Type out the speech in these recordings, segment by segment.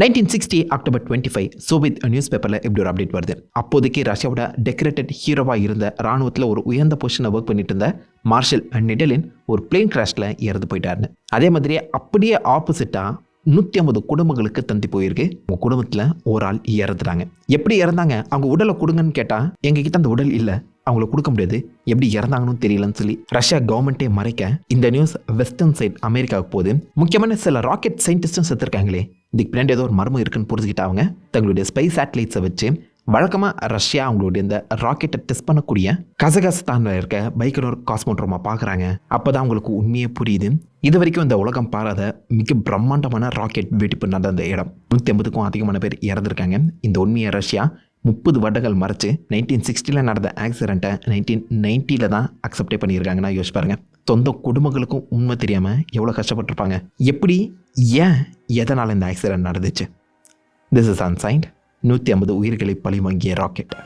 Nineteen sixty October twenty five Soviet news பேப்பரில் இப்படி ஒரு அப்டேட் வருது. அப்போதைக்கு ரஷ்யாவோட டெக்கரேட்டட் ஹீரோவாக இருந்த ராணுவத்தில் ஒரு உயர்ந்த பொசிஷனை ஒர்க் பண்ணிட்டு இருந்த மார்ஷல் நிடலின் ஒரு பிளேன் கிராஷில் இறந்து போயிட்டாருன்னு. அதே மாதிரியே அப்படியே ஆப்போசிட்டாக நூற்றி ஐம்பது குடும்பங்களுக்கு தந்தி போயிருக்கு. உங்கள் குடும்பத்தில் ஒரு ஆள் இறந்துட்டாங்க. எப்படி இறந்தாங்க? அவங்க உடலை கொடுங்கன்னு கேட்டால் எங்ககிட்ட அந்த உடல் இல்லை. அவங்கள கொடுக்க முடியாது. எப்படி இறந்தாங்கன்னு தெரியலன்னு சொல்லி ரஷ்யா கவர்மெண்ட்டே மறைக்க இந்த நியூஸ் வெஸ்டர்ன் சைட் அமெரிக்காவுக்கு போகுது. முக்கியமான சில ராக்கெட் சயின்டிஸ்டும் செத்துருக்காங்களே. இதுக்கு பின்னாடி ஏதோ ஒரு மர்மம் இருக்குன்னு புரிஞ்சுக்கிட்டு அவங்க. தங்களுடைய ஸ்பை சேட்டலைட்ஸை வச்சு வழக்கமாக ரஷ்யா அவங்களுடைய இந்த ராக்கெட்டை டெஸ்ட் பண்ணக்கூடிய கசகஸ்தானில் இருக்க பைக்கனோர் காஸ்மோட்ரோமா பார்க்குறாங்க அப்போ தான் அவங்களுக்கு உண்மையே புரியுது. இது வரைக்கும் இந்த உலகம் பாராத மிக பிரம்மாண்டமான ராக்கெட் வெடிப்பு நடந்த இடம். நூற்றி ஐம்பதுக்கும் அதிகமான பேர் இறந்துருக்காங்க. இந்த உண்மையை ரஷ்யா முப்பது வருடங்கள் மறைச்சு நைன்டீன் சிக்ஸ்டியில் நடந்த ஆக்சிடெண்ட்டை நைன்டீன் நைன்ட்டியில் தான் அக்செப்டே பண்ணியிருக்காங்கன்னா யோசிச்சு பாருங்கள் சொந்த குடும்பங்களுக்கும் உண்மை தெரியாமல் எவ்வளோ கஷ்டப்பட்டிருப்பாங்க. எப்படி ஏன் எதனால் இந்த ஆக்சிடெண்ட் நடந்துச்சு? திஸ் இஸ் அன்சைன்ட் நூற்றி ஐம்பது உயிர்களை பழி வாங்கிய ராக்கெட்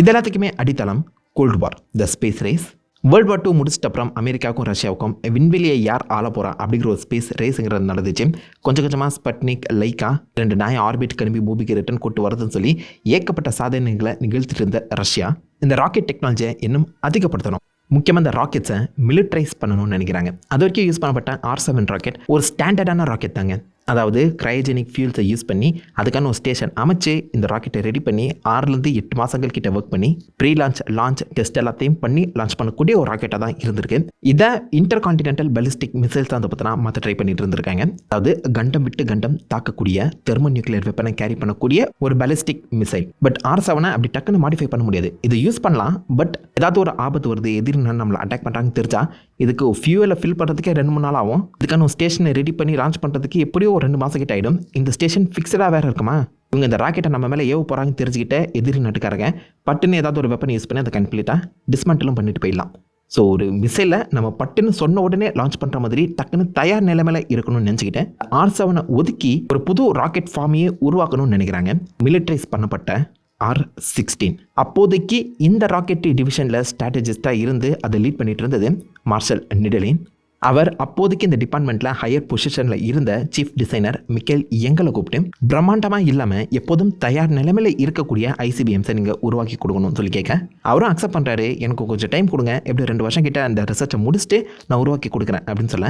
இது எல்லாத்துக்குமே அடித்தளம் cold war the space race world war two முடிச்சிட்ட அப்புறம் அமெரிக்காவுக்கும் ரஷ்யாவுக்கும் விண்வெளியை யார் ஆள போகிறா அப்படிங்கிற ஒரு ஸ்பேஸ் ரேஸுங்கிறது நடந்துச்சு. கொஞ்சம் கொஞ்சமாக ஸ்பட்னிக் லைக்கா ரெண்டு நாய் ஆர்பிட் கிளம்பி பூமிக்கு ரிட்டர்ன் கொட்டு வரதுன்னு சொல்லி ஏகப்பட்ட சாதனைகளை நிகழ்த்திட்டு இருந்த ரஷ்யா இந்த ராக்கெட் டெக்னாலஜியை இன்னும் அதிகப்படுத்தணும். முக்கியமாக இந்த ராக்கெட்ஸை மிலிட்ரைஸ் பண்ணணும்னு நினைக்கிறாங்க. அது வரைக்கும் யூஸ் பண்ணப்பட்ட ஆர் செவன் ராக்கெட் ஒரு ஸ்டாண்டர்டான ராக்கெட் தாங்க. அதாவது க்ரைஜெனிக் ஃபியூல்ஸை யூஸ் பண்ணி அதுக்கான ஒரு ஸ்டேஷன் அமைச்சு இந்த ராக்கெட்டை ரெடி பண்ணி ஆறுலேருந்து எட்டு மாதங்கள் கிட்ட ஒர்க் பண்ணி ப்ரீ லான்ச் லான்ச் டெஸ்ட் எல்லாத்தையும் பண்ணி லான்ச் பண்ணக்கூடிய ஒரு ராக்கெட்டாக தான் இருந்திருக்கு. இதை இன்டர் கான்டினென்டல் பெலிஸ்டிக் மிசைல்ஸ் வந்து பார்த்தீங்கன்னா மாற்ற ட்ரை பண்ணிட்டு இருந்திருக்காங்க. அதாவது கண்டம் விட்டு கண்டம் தாக்கக்கூடிய தெர்மோ நியூக்ளியர் வெப்பனை கேரி பண்ணக்கூடிய ஒரு பெலிஸ்டிக் மிசைல் பட் ஆர் செவனை அப்படி டக்குன்னு மாடிஃபை பண்ண முடியாது. இது யூஸ் பண்ணலாம் பட் ஏதாவது ஒரு ஆபத்து வருது எதிரி நம்மளை அட்டாக் பண்ணுறாங்கன்னு தெரிஞ்சா இதுக்கு ஃபியூவலை ஃபில் பண்ணுறதுக்கே ரெண்டு மூணு நாள் ஆகும். இதுக்கான ஸ்டேஷனை ரெடி பண்ணி லான்ச் பண்ணுறதுக்கு எப்படியோ ஒரு ரெண்டு மாதம் கிட்ட ஆகிடும் இந்த ஸ்டேஷன் ஃபிக்ஸடாக வேறு இருக்குமா? இவங்க இந்த ராக்கெட்டை நம்ம மேலே ஏவ போகிறாங்கன்னு தெரிஞ்சுக்கிட்ட எதிரி நட்டுக்காரங்க பட்டுன்னு ஏதாவது ஒரு வெப்பன் யூஸ் பண்ணி அதை கம்ப்ளீட்டாக டிஸ்மண்டிலும் பண்ணிட்டு போயிடலாம். ஸோ ஒரு மிசைலை நம்ம பட்டுன்னு சொன்ன உடனே லான்ச் பண்ணுற மாதிரி டக்குன்னு தயார் நிலைமையில இருக்கணும்னு நினச்சிக்கிட்டேன் ஆர் செவனை ஒதுக்கி ஒரு புது ராக்கெட் ஃபார்மையே உருவாக்கணும்னு நினைக்கிறாங்க. மிலிட்ரைஸ் பண்ணப்பட்ட ஆர் சிக்ஸ்டீன். அப்போதைக்கு இந்த ராக்கெட் டிவிஷனில் ஸ்ட்ராட்டஜிஸ்டாக இருந்து அதை லீட் பண்ணிட்டு இருந்தது மார்ஷல் நிடலின். அவர் அப்போதைக்கு இந்த டிபார்ட்மெண்ட்டில் ஹையர் பொசிஷனில் இருந்த சீஃப் டிசைனர் மிக்கேல் எங்களை கூப்பிட்டு பிரம்மாண்டமாக இல்லாமல் எப்போதும் தயார் நிலைமையில் இருக்கக்கூடிய ஐசிபிஎம்ஸை நீங்கள் உருவாக்கி கொடுக்கணும்னு சொல்லி கேட்க. அவரும் அக்செப்ட் பண்ணுறாரு எனக்கு கொஞ்சம் டைம் கொடுங்க. எப்படி ரெண்டு வருஷம் கிட்ட அந்த ரிசர்ச்சை முடிச்சுட்டு நான் உருவாக்கி கொடுக்குறேன். அப்படின்னு சொல்ல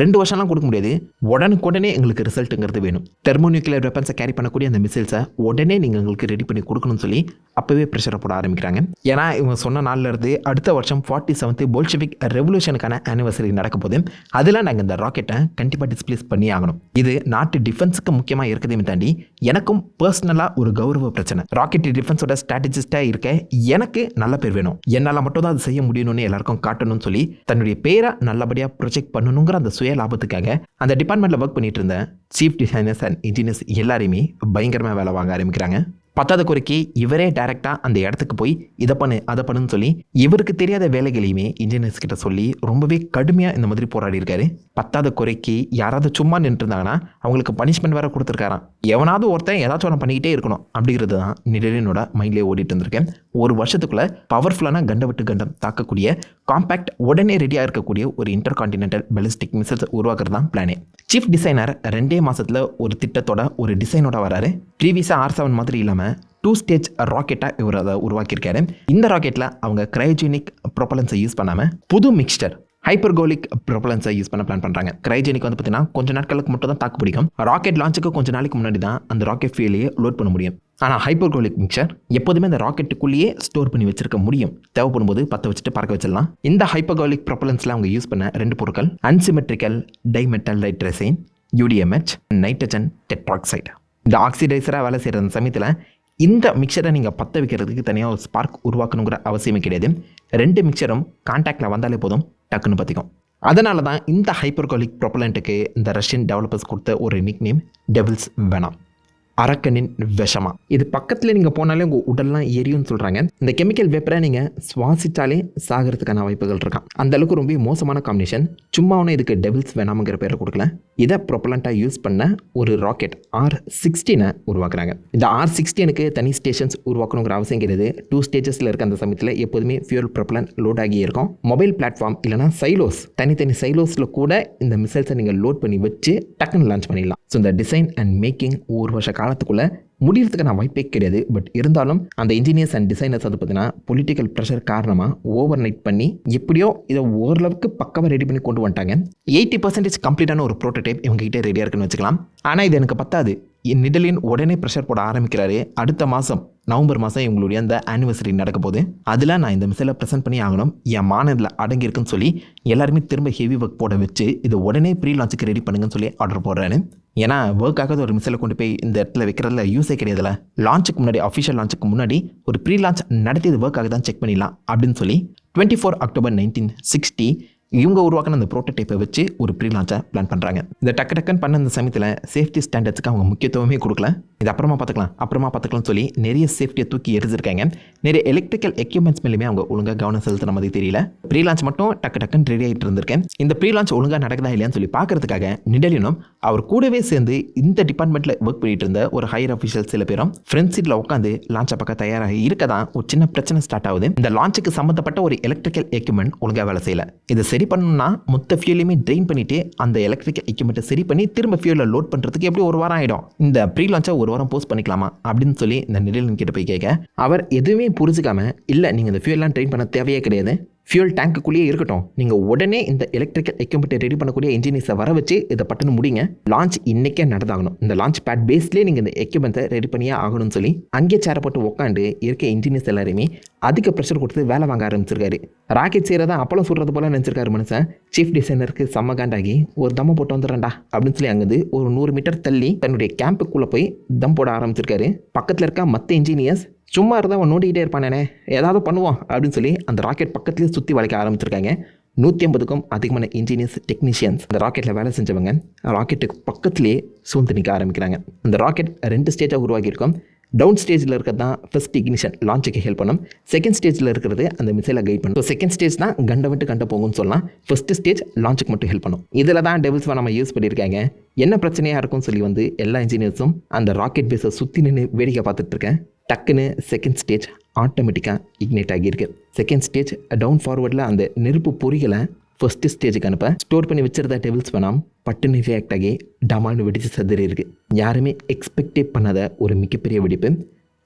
ரெண்டு வருஷம்லாம் கொடுக்க முடியாது. உடனுக்குடனே எங்களுக்கு ரிசல்ட்டுங்கிறது வேணும். தெர்மோநியூக்ளியர் வெப்பன்ஸை கேரி பண்ணக்கூடிய அந்த மிசைல்ஸை உடனே நீங்கள் எங்களுக்கு ரெடி பண்ணி கொடுக்கணும்னு சொல்லி அப்போவே ப்ரெஷரை போட ஆரம்பிக்கிறாங்க. ஏன்னா இவங்க சொன்ன நாள்லேருந்து அடுத்த வருஷம் ஃபார்ட்டி செவன்த்து போல்ஷெவிக் ரெவல்யூஷனுக்கான ஆனிவர்சரி நடக்க போது அதில் நாங்கள் இந்த ராக்கெட்டை கண்டிப்பாக டிஸ்பிளேஸ் பண்ணி ஆகணும். இது நாட்டு டிஃபென்ஸுக்கு முக்கியமாக இருக்கிறதையும் தாண்டி எனக்கும் பர்சனலாக ஒரு கௌரவ பிரச்சனை. ராக்கெட் டிஃபென்ஸோட ஸ்ட்ராட்டஜிஸ்டாக இருக்க எனக்கு நல்ல பேர் வேணும். என்னால் மட்டும் தான் அது செய்ய முடியணும்னு எல்லாருக்கும் காட்டணும்னு சொல்லி தன்னுடைய பேரை நல்லபடியாக ப்ரொஜெக்ட் பண்ணணுங்கிற அந்த சுய லாபத்துக்காக அந்த டிபார்ட்மெண்ட்டில் ஒர்க் பண்ணிட்டு இருந்த சீஃப் டிசைனர்ஸ் அண்ட் இன்ஜினியர்ஸ் எல்லாரையுமே பயங்கரமாக வேலை வாங்க ஆரம்பிக்கிறாங்க. பத்தாவது குறைக்கு இவரே டைரெக்டாக அந்த இடத்துக்கு போய் இதை பண்ணு அதை பண்ணுன்னு சொல்லி இவருக்கு தெரியாத வேலைகளையுமே இன்ஜினியர்ஸ் கிட்ட சொல்லி ரொம்பவே கடுமையாக இந்த மாதிரி போராடி இருக்காரு பத்தாவது குறைக்கு யாராவது சும்மா நின்றுருந்தாங்கன்னா அவங்களுக்கு பனிஷ்மெண்ட் வேற கொடுத்துருக்காராம். எவனாவது ஒருத்தன் ஏதாச்சும் ஒன்று பண்ணிக்கிட்டே இருக்கணும் அப்படிங்கிறது தான் நிழலினோட மைண்ட்லேயே ஓடிட்டு இருந்திருக்கேன். ஒரு வருஷத்துக்குள்ளே பவர்ஃபுல்லான கண்ட விட்டு கண்டம் தாக்கக்கூடிய காம்பேக்ட் உடனே ரெடியாக இருக்கக்கூடிய ஒரு இன்டர் கான்டினென்டல் பெலிஸ்டிக் மிசைல்ஸ் உருவாக்குறது தான் பிளானே சீஃப் டிசைனர் ரெண்டே மாதத்தில் ஒரு திட்டத்தோட ஒரு டிசைனோட வராரு. ப்ரீவியஸாக ஆர் செவன் மாதிரி இல்லாமல் டூ ஸ்டேஜ் ராக்கெட்டாக இவர் அதை உருவாக்கியிருக்காரு. இந்த ராக்கெட்டில் அவங்க கிரைஜெனிக் ப்ரொபலன்ஸை யூஸ் பண்ணாமல் புது மிக்சர் ஹைப்பர்கோலிக் ப்ரொப்பலன்ஸை யூஸ் பண்ண பிளான் பண்ணுறாங்க கிரைஜெனிக் வந்து பார்த்தீங்கன்னா கொஞ்ச நாட்களுக்கு மட்டும் தான் தாக்கு பிடிக்கும். ராக்கெட் லான்ச்சுக்கு கொஞ்சம் நாளைக்கு முன்னாடி தான் அந்த ராக்கெட் ஃபியூலையே லோட் பண்ண முடியும். ஆனால் ஹைப்பர்கோலிக் மிக்சர் எப்போதுமே அந்த ராக்கெட்டுக்குள்ளேயே ஸ்டோர் பண்ணி வச்சிருக்க முடியும். தேவைப்படும் போது பற்ற வச்சுட்டு பறக்க வச்சிடலாம். இந்த ஹைப்பர்கோலிக் ப்ரொப்பலன்ஸில் அவங்க யூஸ் பண்ண ரெண்டு பொருட்கள் asymmetrical dimethyl hydrazine UDMH nitrogen tetroxide இந்த ஆக்சிடைசராக வேலை செய்கிற அந்த சமயத்தில் இந்த மிக்சரை நீங்கள் பற்ற வைக்கிறதுக்கு தனியாக ஒரு ஸ்பார்க் உருவாக்கணுங்கிற அவசியமே கிடையாது. ரெண்டு மிக்சரும் கான்டாக்டில் வந்தாலே போதும் டக்குன்னு பற்றிக்கும் அதனால தான் இந்த ஹைப்பர்கோலிக் ப்ரொபலண்ட்டுக்கு இந்த ரஷ்யன் டெவலப்பர்ஸ் கொடுத்த ஒரு நிக் நேம் டெவில்ஸ் வேணாம் அரக்கனின் விஷமா. இது பக்கத்தில் நீங்கள் போனாலே உங்கள் உடல்லாம் எரியும்னு சொல்கிறாங்க இந்த கெமிக்கல் வேப்பரை நீங்கள் சுவாசித்தாலே சாகிறதுக்கான வாய்ப்புகள் இருக்கான் அந்த அளவுக்கு ரொம்ப மோசமான காம்பினேஷன் சும்மா ஒன்று இதுக்கு டெவில்ஸ் வேணாமுங்கிற பேரை கொடுக்கல. இதை ப்ரொப்பலண்ட்டாக யூஸ் பண்ண ஒரு ராக்கெட் ஆர் சிக்ஸ்டீனை உருவாக்குறாங்க. இந்த ஆர் சிக்ஸ்டீனுக்கு தனி ஸ்டேஷன்ஸ் உருவாக்கணுங்கிற அவசியம் கிடையாது. டூ ஸ்டேஜஸில் இருக்க அந்த சமயத்தில் எப்போதுமே ஃபியூல் ப்ரொப்பலன் லோட் ஆகி இருக்கும். மொபைல் பிளாட்ஃபார்ம் இல்லைனா சைலோஸ் தனித்தனி சைலோஸில் கூட இந்த மிசைல்ஸை நீங்கள் லோட் பண்ணி வச்சு டக்குன்னு லான்ச் பண்ணிடலாம். ஸோ இந்த டிசைன் அண்ட் மேக்கிங் ஒரு வருஷ காலத்துக்குள்ளே முடியறதுக்கு நான் வாய்ப்பே கிடையாது. பட் இருந்தாலும் அந்த இன்ஜினியர்ஸ் அண்ட் டிசைனர்ஸ் வந்து பார்த்தீங்கன்னா பொலிட்டிக்கல் ப்ரெஷர் காரணமாக ஓவர் நைட் பண்ணி எப்படியோ இதை ஓரளவுக்கு பக்கமாக ரெடி பண்ணி கொண்டு வந்துட்டாங்க. எயிட்டி பர்சன்டேஜ் கம்ப்ளீட்டான ஒரு ப்ரோட்டோடைப் இவங்ககிட்ட ரெடியாக இருக்குன்னு வச்சுக்கலாம். ஆனால் இது எனக்கு பத்தாது. என் நிடலின் உடனே ப்ரெஷர் போட ஆரம்பிக்கிறாரு அடுத்த மாதம் நவம்பர் மாதம் இவங்களுடைய அந்த ஆனிவர்சரி நடக்க போகுது. அதில் நான் இந்த மிசைலை ப்ரெசென்ட் பண்ணி ஆகணும். என் மாநிலத்தில் அடங்கியிருக்குன்னு சொல்லி எல்லாருமே திரும்ப ஹெவி ஒர்க் போட வச்சு இதை உடனே ப்ரீ லான்ச்சுக்கு ரெடி பண்ணுங்கன்னு சொல்லி ஆர்டர் போடுறாரு. ஏன்னா ஒர்க் ஆகாத ஒரு மிசைலை கொண்டு போய் இந்த இடத்துல வைக்கிறதுல யூஸே கிடையாதுல லான்ச்சுக்கு முன்னாடி அஃபிஷியல் லான்ச்சுக்கு முன்னாடி ஒரு ப்ரீ லான்ச் நடத்தியது ஒர்க் ஆகுதான் செக் பண்ணிடலாம் அப்படின்னு சொல்லி twenty four October nineteen sixty இவங்க உருவாக்கின அந்த ப்ரோட்டோடைப்பை வச்சு ஒரு ப்ரீ லான்ச்சை பிளான் பண்ணுறாங்க இந்த டக்கு டக்குன்னு பண்ண அந்த சமயத்தில் சேஃப்டி ஸ்டாண்டர்ட்ஸுக்கு அவங்க முக்கியத்துவமே கொடுக்கல. இது அப்புறமா பார்த்துக்கலாம். அப்புறமா பார்த்துக்கலாம்னு சொல்லி நிறைய சேஃப்டியை தூக்கி எரிஞ்சிருக்காங்க நிறைய எலக்ட்ரிக்கல் எக்யூப்மெண்ட்ஸ் மேலேயுமே அவங்க ஒழுங்காக கவனம் செலுத்த நமக்கு தெரியல. ப்ரீ லான்ச் மட்டும் டக்கு டக்குன்னு ரெடி ஆகிட்டு இருந்திருக்கேன். இந்த ப்ரீ லான்ச் ஒழுங்காக நடக்குதா இல்லையான்னு சொல்லி பார்க்கறதுக்காக நிடலினும் அவர் கூடவே சேர்ந்து இந்த டிபார்ட்மெண்ட்டில் ஒர்க் பண்ணிட்டு இருந்த ஒரு ஹையர் அஃபிஷியல் சில பேரும் ஃப்ரெண்ட் சீட்டில் உட்காந்து லான்ச்சை பக்கம் தயாராக இருக்க தான் ஒரு சின்ன பிரச்சனை ஸ்டார்ட் ஆகுது. இந்த லான்ச்சுக்கு சம்மந்தப்பட்ட ஒரு எலக்ட்ரிக்கல் எக்யூப்மெண்ட் ஒழுங்காக வேலை செய்யலை. இது சரி பண்ணணும்னா மொத்த ஃபியூலையுமே ட்ரெயின் பண்ணிட்டு அந்த எலக்ட்ரிக்கல் எக்யூப்மெண்ட்டை சரி பண்ணி திரும்ப ஃபியூலில் லோட் பண்ணுறதுக்கு எப்படி ஒரு வாரம் ஆகிடும் இந்த ப்ரீ லான்ச்சை ஒரு வாரம் போஸ்ட் பண்ணிக்கலாமா அப்படின்னு சொல்லி இந்த நிழலின் கிட்ட போய் கேட்க அவர் எதுவுமே புரிஞ்சுக்காம இல்லை நீங்கள் இந்த ஃபியூல்லாம் ட்ரெயின் பண்ண தேவையே கிடையாது. ஃபியூல் டேங்க்குள்ளேயே இருக்கட்டும். நீங்கள் உடனே இந்த எலக்ட்ரிக்கல் எக்யூப்மெண்ட்டை ரெடி பண்ணக்கூடிய இன்ஜினியர்ஸை வர வச்சு இதை பட்டுன்னு முடிங்க. லான்ச் இன்றைக்கே நடந்தாகணும். இந்த லான்ச் பேட் பேஸ்லேயே நீங்கள் இந்த எக்யூப்மெண்ட்டை ரெடி பண்ணியே ஆகணும்னு சொல்லி அங்கே சேர போட்டு உட்காந்து இருக்க இன்ஜினியர்ஸ் எல்லாருமே அதிக ப்ரெஷர் கொடுத்து வேலை வாங்க ஆரம்பிச்சிருக்காரு. ராக்கெட் செய்கிறதா அப்பளம் சுடுறது போல நினச்சிருக்காரு மனுஷன். சீஃப் டிசைனருக்கு செம்ம காண்டாகி ஒரு தம்மை போட்டு வந்துடுறேன்டா அப்படின்னு சொல்லி அங்கேருந்து ஒரு நூறு மீட்டர் தள்ளி தன்னுடைய கேம்புக்குள்ளே போய் தம் போட ஆரம்பிச்சிருக்காரு. பக்கத்தில் இருக்க மற்ற இன்ஜினியர்ஸ் சும்மா இருந்தால் அவன் நோண்டிக்கிட்டே இருப்பானே ஏதாவது பண்ணுவான் அப்படின்னு சொல்லி அந்த ராக்கெட் பக்கத்துலேயே சுற்றி வளைக்க ஆரம்பிச்சிருக்காங்க. நூற்றி ஐம்பதுக்கும் அதிகமான இன்ஜினியர்ஸ் டெக்னீஷியன்ஸ் அந்த ராக்கெட்டில் வேலை செஞ்சவங்க ராக்கெட்டுக்கு பக்கத்துலேயே சூழ்ந்து நிற்க ஆரம்பிக்கிறாங்க. அந்த ராக்கெட் ரெண்டு ஸ்டேஜாக உருவாக்கியிருக்கோம் டவுன் ஸ்டேஜில் இருக்கிறது தான் ஃபஸ்ட் இக்னிஷன் லான்ச்சுக்கு ஹெல்ப் பண்ணும். செகண்ட் ஸ்டேஜில் இருக்கிறது அந்த மிசைலை கைட் பண்ணும். ஸோ செகண்ட் ஸ்டேஜ் தான் கண்டை விட்டு கண்ட போகும்னு சொல்லலாம். ஃபர்ஸ்ட் ஸ்டேஜ் லான்ச்சுக்கு மட்டும் ஹெல்ப் பண்ணும். இதில் தான் டெவில்ஸ் நம்ம யூஸ் பண்ணியிருக்காங்க. என்ன பிரச்சனையாக இருக்கும்னு சொல்லி வந்து எல்லா இன்ஜினியர்ஸும் அந்த ராக்கெட் பேஸை சுற்றி நின்று வேடிக்கை பார்த்துட்டு இருக்கேன். டக்குன்னு செகண்ட் ஸ்டேஜ் ஆட்டோமேட்டிக்காக இக்னேட் ஆகியிருக்கு. செகண்ட் ஸ்டேஜ் டவுன் ஃபார்வர்டில் அந்த நெருப்பு பொறிகளை ஃபஸ்ட்டு ஸ்டேஜுக்கு அனுப்ப ஸ்டோர் பண்ணி வச்சிருந்த டெபிள்ஸ் வேணாம் பட்டுன்னு ரியாக்ட் ஆகி டமான்னு வெடிச்சு சதுரி யாருமே எக்ஸ்பெக்டே பண்ணாத ஒரு மிகப்பெரிய வெடிப்பு.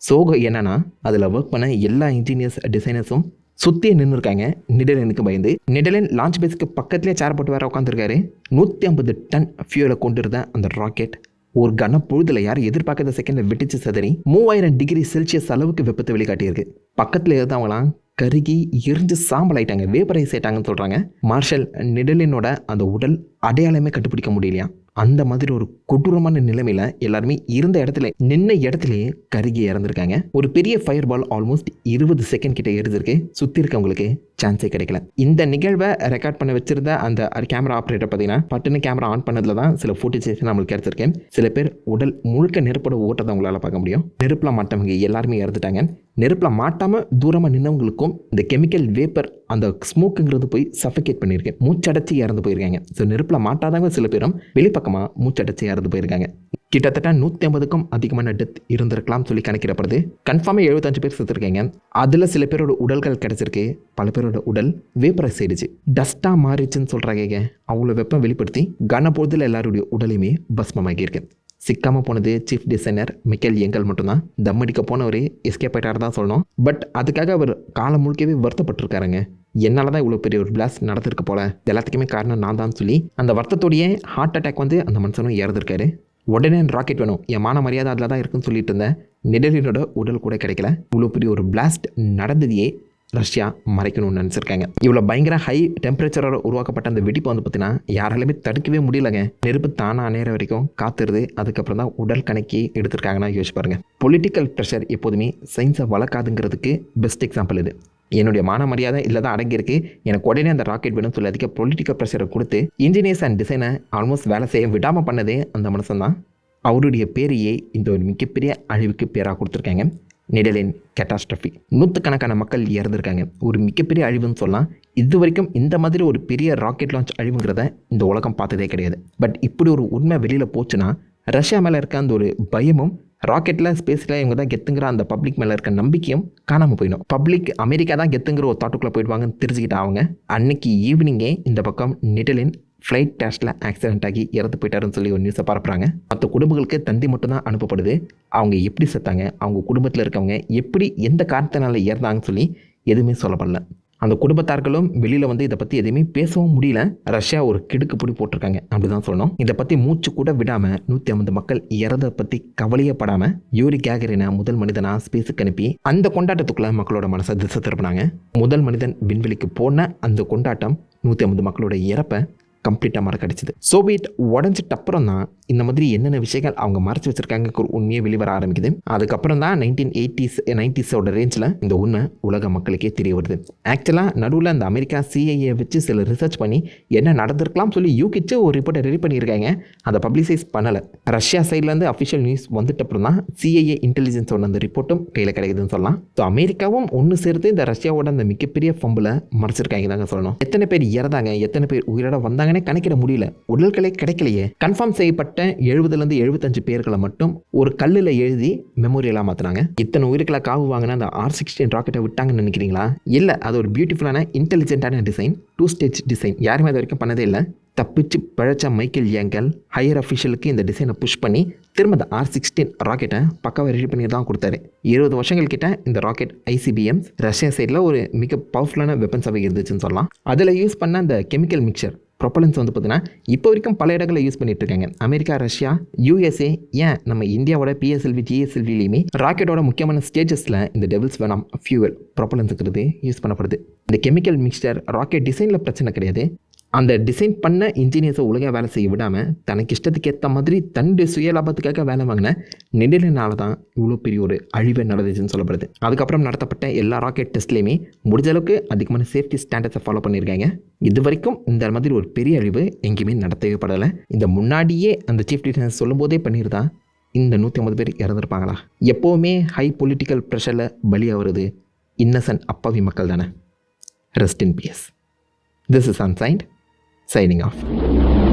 சோகம் என்னன்னா அதில் ஒர்க் பண்ண எல்லா இன்ஜினியர்ஸ் டிசைனர்ஸும் சுற்றியே நின்றுருக்காங்க நிடலனுக்கு பயந்து. நிடலன் லான்ச் பேஸுக்கு பக்கத்துலேயே சேர் போட்டு வேற உட்காந்துருக்காரு நூற்றி ஐம்பது டன் ஃபியூலை கொண்டு இருந்த அந்த ராக்கெட் ஒரு கன பொழுதுல யாரும் எதிர்பார்க்காத செகண்டில் வெடிச்சு சதறி மூவாயிரம் டிகிரி செல்சியஸ் அளவுக்கு வெப்பத்தை வெளிக்காட்டியிருக்கு. பக்கத்தில் இருந்தவங்களாம் கருகி எரிஞ்சு சாம்பல் ஆயிட்டாங்க வேப்பரைஸ் ஆயிட்டாங்கன்னு சொல்கிறாங்க மார்ஷல் நிடலினோட அந்த உடல் அடையாளமே கண்டுபிடிக்க முடியலையா? அந்த மாதிரி ஒரு கொடூரமான நிலைமையில எல்லாருமே இருந்த இடத்துல நின்ன இடத்துலயே கருகி இறந்துருக்காங்க. ஒரு பெரிய ஃபயர் பால் ஆல்மோஸ்ட் இருபது செகண்ட் கிட்ட எரிஞ்சிருக்கு சுற்றி இருக்கவங்களுக்கு. சான்ஸே கிடைக்கல. இந்த நிகழ்வை ரெக்கார்ட் பண்ண வச்சிருந்த அந்த கேமரா ஆப்ரேட்டர் பார்த்தீங்கன்னா பட்டுன்னு கேமரா ஆன் பண்ணதுல தான் சில ஃபுட்டேஜஸ் நம்மளுக்கு கிடைச்சிருக்கேன் சில பேர் உடல் முழுக்க நெருப்போட ஓட்டத்தை உங்களால் பார்க்க முடியும். நெருப்பில் மாட்டவங்க எல்லாருமே இறந்துட்டாங்க. நெருப்பில் மாட்டாமல் தூரமாக நின்றவங்களுக்கும் இந்த கெமிக்கல் வேப்பர் அந்த ஸ்மோக்குங்கிறது போய் சஃபிகேட் பண்ணியிருக்கேன் மூச்சடைச்சி இறந்து போயிருக்காங்க. ஸோ நெருப்பில் மாட்டாதவங்க சில பேரும் வெளிப்பக்கமாக மூச்சடைச்சி இறந்து போயிருக்காங்க. கிட்டத்தட்ட நூற்றி ஐம்பதுக்கும் அதிகமான டெத் இருந்திருக்கலாம் சொல்லி கணக்கிடப்படுது. கன்ஃபார்மாக எழுபத்தஞ்சு பேர் செத்துருக்கீங்க. அதில் சில பேரோட உடல்கள் கிடச்சிருக்கு. பல பேரோட உடல் வேப்பரைஸ் ஆயிடுச்சு. டஸ்ட்டாக மாறிச்சுன்னு சொல்கிறாங்க அவ்வளோ வெப்பம் வெளிப்படுத்தி கனப்பொழுதில் எல்லாருடைய உடலையுமே பஸ்மமாகியிருக்கு சிக்காமல் போனது சீஃப் டிசைனர் மிக்கேல் எங்கல் மட்டும்தான். தம் அடிக்க போனவர் எஸ்கேப் ஆயிட்டார் தான் சொல்லணும். பட் அதுக்காக அவர் காலம் முழுக்கவே வருத்தப்பட்டிருக்காருங்க. என்னால் தான் இவ்வளோ பெரிய ஒரு பிளாஸ்ட் நடந்திருக்க போல. எல்லாத்துக்குமே காரணம் நான் தான் சொல்லி அந்த வருத்தத்தோடையே ஹார்ட் அட்டாக் வந்து அந்த மனுஷனும் இறந்துருக்காரு. உடனே ராக்கெட் வேணும். என் மான மரியாதை அதில் தான் இருக்குன்னு சொல்லிட்டு இருந்தேன். நெடலினோட உடல் கூட கிடைக்கல. இவ்வளோ பெரிய ஒரு பிளாஸ்ட் நடந்ததையே ரஷ்யா மறைக்கணும்னு நினச்சிருக்காங்க. இவ்வளோ பயங்கர ஹை டெம்பரேச்சரோட உருவாக்கப்பட்ட அந்த வெடிப்பு வந்து பார்த்தீங்கன்னா யாராலுமே தடுக்கவே முடியலங்க. நெருப்பு தானாக நேரம் வரைக்கும் காத்துருது. அதுக்கப்புறம் தான் உடல் கணக்கி எடுத்திருக்காங்கன்னா யோசிப்பாருங்க பொலிட்டிக்கல் ப்ரெஷர் எப்போதுமே சயின்ஸை வளர்க்காதுங்கிறதுக்கு பெஸ்ட் எக்ஸாம்பிள் இது. என்னுடைய மான மரியாதை இல்லை தான் அடங்கியிருக்கு. எனக்கு உடனே அந்த ராக்கெட் வேணும்னு சொல்லி அதிக பொலிட்டிக்கல் ப்ரெஷரை கொடுத்து இன்ஜினியர்ஸ் அண்ட் டிசைனை ஆல்மோஸ்ட் வேலை செய்ய விடாமல் பண்ணதே அந்த மனுஷன் தான் அவருடைய பேரையே இந்த ஒரு மிகப்பெரிய அழிவுக்கு பேராக கொடுத்துருக்காங்க. நிடலின் கேட்டாஸ்ட்ரஃபி நூற்றுக்கணக்கான மக்கள் இறந்துருக்காங்க. ஒரு மிகப்பெரிய அழிவுன்னு சொல்லலாம். இது வரைக்கும் இந்த மாதிரி ஒரு பெரிய ராக்கெட் லான்ச் அழிவுங்கிறத இந்த உலகம் பார்த்ததே கிடையாது. பட் இப்படி ஒரு உண்மை வெளியில் போச்சுன்னா ரஷ்யா மேலே இருக்க அந்த ஒரு பயமும் ராக்கெட்டில் ஸ்பேஸில் இவங்க தான் கெத்துங்கிற அந்த பப்ளிக் மேலே இருக்க நம்பிக்கையும் காணாமல் போயிடும். பப்ளிக் அமெரிக்கா தான் கெத்துங்கிற ஒரு தாட்டுக்குள்ளே போயிடுவாங்கன்னு தெரிஞ்சுக்கிட்டு அவங்க. அன்னைக்கு ஈவினிங்கே இந்த பக்கம் நிடலின் ஃப்ளைட் டேஸ்ட்டில் ஆக்சிடென்ட் ஆகி இறந்து போயிட்டாருன்னு சொல்லி ஒரு நியூஸை பரப்புகிறாங்க மற்ற குடும்பங்களுக்கு தந்தி மட்டும்தான் அனுப்பப்படுது. அவங்க எப்படி செத்தாங்க? அவங்க குடும்பத்தில் இருக்கவங்க எப்படி எந்த காரணத்தினால இறந்தாங்கன்னு சொல்லி எதுவுமே சொல்லப்படல. அந்த குடும்பத்தார்களும் வெளியில் வந்து இதை பற்றி எதுவுமே பேசவும் முடியல. ரஷ்யா ஒரு கிடுக்கு பிடி போட்டிருக்காங்க. அப்படி தான் சொல்லணும். இதை பற்றி மூச்சு கூட விடாமல் நூற்றி ஐம்பது மக்கள் இறந்ததை பற்றி கவலையே படாமல் யூரி கேகரினை முதல் மனிதனாக ஸ்பேஸுக்கு அனுப்பி அந்த கொண்டாட்டத்துக்குள்ளே மக்களோட மனசை திசை திருப்பினாங்க. முதல் மனிதன் விண்வெளிக்கு போன அந்த கொண்டாட்டம் நூற்றி ஐம்பது மக்களோட இறப்பை கம்ப்ளீட்டாக மறக்கடிச்சது. சோவியட் உடஞ்சிட்ட அப்புறம் தான் இந்த மாதிரி என்னென்ன விஷயங்கள் அவங்க மறைச்சு வச்சிருக்காங்க ஒரு உண்மையை வெளிவர ஆரம்பிக்குது. அதுக்கப்புறம் தான் நைன்டீன் எயிட்டிஸ் நைன்டிஸோட ரேஞ்சில் இந்த உண்மை உலக மக்களுக்கே தெரிய வருது. ஆக்சுவலாக நடுவில் அந்த அமெரிக்கா சிஐஏ வச்சு சில ரிசர்ச் பண்ணி என்ன நடந்திருக்கலாம் சொல்லி யூகிச்சு ஒரு ரிப்போர்ட்டை ரெடி பண்ணியிருக்காங்க. அதை பப்ளிசைஸ் பண்ணலை. ரஷ்யா சைட்லேருந்து அஃபிஷியல் நியூஸ் வந்துட்ட அப்புறம் தான் சிஐஏ இன்டெலிஜென்ஸோட அந்த ரிப்போர்ட்டும் கையில் கிடைக்குதுன்னு சொல்லலாம். ஸோ அமெரிக்காவும் ஒன்று சேர்த்து இந்த ரஷ்யாவோட அந்த மிகப்பெரிய ஃபம்பில் மறைச்சிருக்காங்க தாங்க சொல்லணும். எத்தனை பேர் இறந்தாங்க எத்தனை பேர் உயிரோட வந்தாங்கன்னே கணக்கிட முடியல. உடல்களே கிடைக்கலையே. கன்ஃபார்ம் செய்யப்பட்ட எழுபதுலேருந்து எழுபத்தஞ்சு பேர்களை மட்டும் ஒரு கல்லில் எழுதி மெமோரியலாக மாற்றினாங்க இத்தனை உயிர்களை காவு வாங்கின அந்த ஆர் சிக்ஸ்டீன் ராக்கெட்டை விட்டாங்கன்னு நினைக்கிறீங்களா? இல்லை அது ஒரு பியூட்டிஃபுல்லான இன்டெலிஜென்ட்டான டிசைன் டூ ஸ்டேஜ் டிசைன் யாருமே அது வரைக்கும் பண்ணதே இல்லை. தப்பிச்சு பிழைச்ச மைக்கேல் ஏங்கல் ஹையர் அஃபிஷியலுக்கு இந்த டிசைனை புஷ் பண்ணி திரும்ப இந்த ஆர் சிக்ஸ்டீன் ராக்கெட்டை பக்காவாக ரெடி பண்ணி தான் கொடுத்தாரு. இருபது வருஷங்கள் கிட்ட இந்த ராக்கெட் ஐசிபிஎம்ஸ் ரஷ்யா சைடில் ஒரு மிக பவர்ஃபுல்லான வெப்பன்ஸாகவே இருந்துச்சுன்னு சொல்லலாம். அதில் யூஸ் பண்ண அந்த கெமிக்கல் மிக்சர் ப்ரொப்பலன்ஸ் வந்து பார்த்திங்கன்னா இப்போ வரைக்கும் பல இடங்களில் யூஸ் பண்ணிட்டு இருக்காங்க அமெரிக்கா ரஷ்யா யூஎஸ்ஏ ஏன் நம்ம இந்தியாவோட பிஎஸ்எல்வி ஜிஎஸ்எல்விலையுமே ராக்கெட்டோட முக்கியமான ஸ்டேஜஸில் இந்த டெவில்ஸ் வேணாம் ஃபியூவல் ப்ரொப்பலன்ஸுங்கிறது யூஸ் பண்ணப்படுது. இந்த கெமிக்கல் மிக்சர் ராக்கெட் டிசைனில் பிரச்சனை கிடையாது. அந்த டிசைன் பண்ண இன்ஜினியர்ஸை ஒழுங்காக வேலை செய்ய விடாமல் தனக்கு இஷ்டத்துக்கு ஏற்ற மாதிரி தன்னுடைய சுயலாபத்துக்காக வேலை வாங்கின நிலையினால தான் இவ்வளோ பெரிய ஒரு அழிவு நடந்துச்சுன்னு சொல்லப்படுது. அதுக்கப்புறம் நடத்தப்பட்ட எல்லா ராக்கெட் டெஸ்ட்லேயுமே முடிஞ்ச அளவுக்கு அதிகமான சேஃப்டி ஸ்டாண்டர்ட்ஸை ஃபாலோ பண்ணியிருக்காங்க. இது வரைக்கும் இந்த மாதிரி ஒரு பெரிய அழிவு எங்கேயுமே நடத்தவே படலை. இந்த முன்னாடியே அந்த சீஃப் டிஃபென்ஸ் சொல்லும்போதே பண்ணியிருந்தா இந்த நூற்றி ஐம்பது பேர் இறந்துருப்பாங்களா? எப்போவுமே ஹை பொலிட்டிக்கல் ப்ரெஷரில் பலியாகிறது இன்னசென்ட் அப்பாவி மக்கள் தானே. Rest in peace this is ancient signing off.